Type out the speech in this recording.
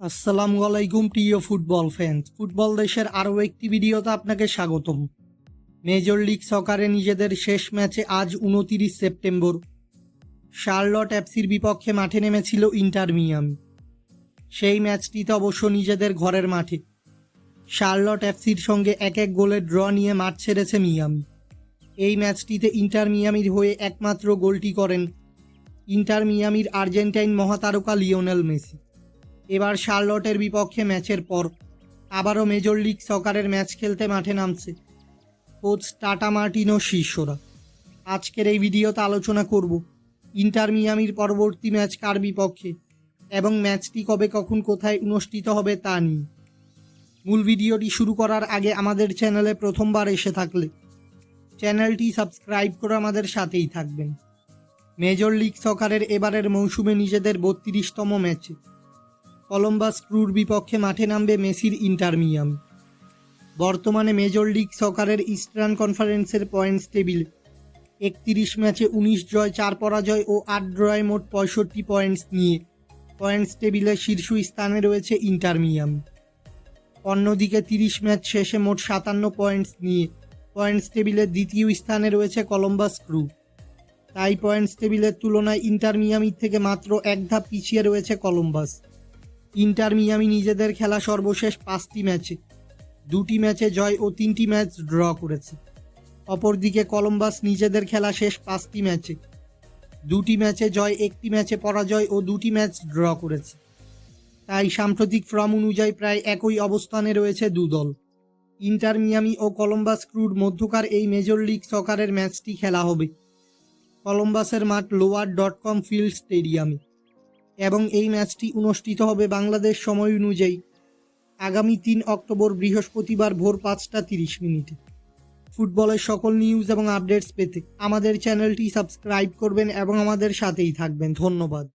আসসালামু আলাইকুম, প্রিয় ফুটবল ফ্যান্স ফুটবল দেশের আরও একটি ভিডিওতে আপনাকে স্বাগতম। মেজর লিগ সকারে নিজেদের শেষ ম্যাচে আজ উনতিরিশ সেপ্টেম্বর। শার্লট অ্যাপসির বিপক্ষে মাঠে নেমেছিল ইন্টার মিয়ামি। সেই ম্যাচটিতে অবশ্য নিজেদের ঘরের মাঠে। শার্লট অ্যাপসির সঙ্গে এক এক গোলের ড্র নিয়ে মাঠ ছেড়েছে মিয়ামি। এই ম্যাচটিতে ইন্টার মিয়ামির হয়ে একমাত্র গোলটি করেন ইন্টার মিয়ামির আর্জেন্টাইন মহাতারকা লিওনেল মেসি। এবার শার্লটের বিপক্ষে ম্যাচের পর আবারও মেজর লিগ সকারের ম্যাচ খেলতে মাঠে নামছে কোচ টাটা মার্টিনো শিষ্যরা আজকের এই ভিডিওতে আলোচনা করব ইন্টার মিয়ামির পরবর্তী ম্যাচ কার বিপক্ষে এবং ম্যাচটি কবে কখন কোথায় অনুষ্ঠিত হবে তা নিয়ে। মূল ভিডিওটি শুরু করার আগে আমাদের চ্যানেলে প্রথমবার এসে থাকলে চ্যানেলটি সাবস্ক্রাইব করে আমাদের সাথেই থাকবেন। মেজর লিগ সকারের এবারের মৌসুমে নিজেদের বত্রিশতম ম্যাচে কলম্বাস ক্রুর বিপক্ষে মাঠে নামবে মেসির ইন্টার মিয়ামি। বর্তমানে মেজর লিগ সকারের ইস্টার্ন কনফারেন্সের পয়েন্টস টেবিল। একত্রিশ ম্যাচে উনিশ জয়, চার পরাজয় ও আট ড্রয় মোট পঁয়ষট্টি পয়েন্টস নিয়ে। পয়েন্টস টেবিলে শীর্ষ স্থানে রয়েছে ইন্টার মিয়ামি। অন্যদিকে তিরিশ ম্যাচ শেষে মোট সাতান্ন পয়েন্টস নিয়ে। পয়েন্টস টেবিলের দ্বিতীয় স্থানে রয়েছে কলম্বাস ক্রু। তাই পয়েন্টস টেবিলের তুলনায় ইন্টার মিয়ামির থেকে মাত্র এক ধাপ পিছিয়ে রয়েছে কলম্বাস। ইন্টার মিয়ামি নিজেদের খেলা সর্বশেষ পাঁচটি ম্যাচে। দুটি ম্যাচে জয় ও তিনটি ম্যাচ ড্র করেছে। অপরদিকে কলম্বাস নিজেদের খেলা শেষ পাঁচটি ম্যাচে। দুটি ম্যাচে জয়, একটি ম্যাচে পরাজয় ও দুটি ম্যাচ ড্র করেছে। তাই সাম্প্রতিক ফর্ম অনুযায়ী প্রায় একই অবস্থানে রয়েছে দু দল। ইন্টার মিয়ামি ও কলম্বাস ক্রুর মধ্যকার এই মেজর লিগ সকারের ম্যাচটি খেলা হবে। কলম্বাসের মাঠ লোয়ার ডট কম ফিল্ড স্টেডিয়ামে। এবং এই ম্যাচটি অনুষ্ঠিত হবে বাংলাদেশ সময় অনুযায়ী। আগামী তিন অক্টোবর বৃহস্পতিবার ভোর পাঁচটা তিরিশ মিনিটে। ফুটবলের সকল নিউজ এবং আপডেটস পেতে আমাদের চ্যানেলটি সাবস্ক্রাইব করবেন এবং আমাদের সাথেই থাকবেন। ধন্যবাদ।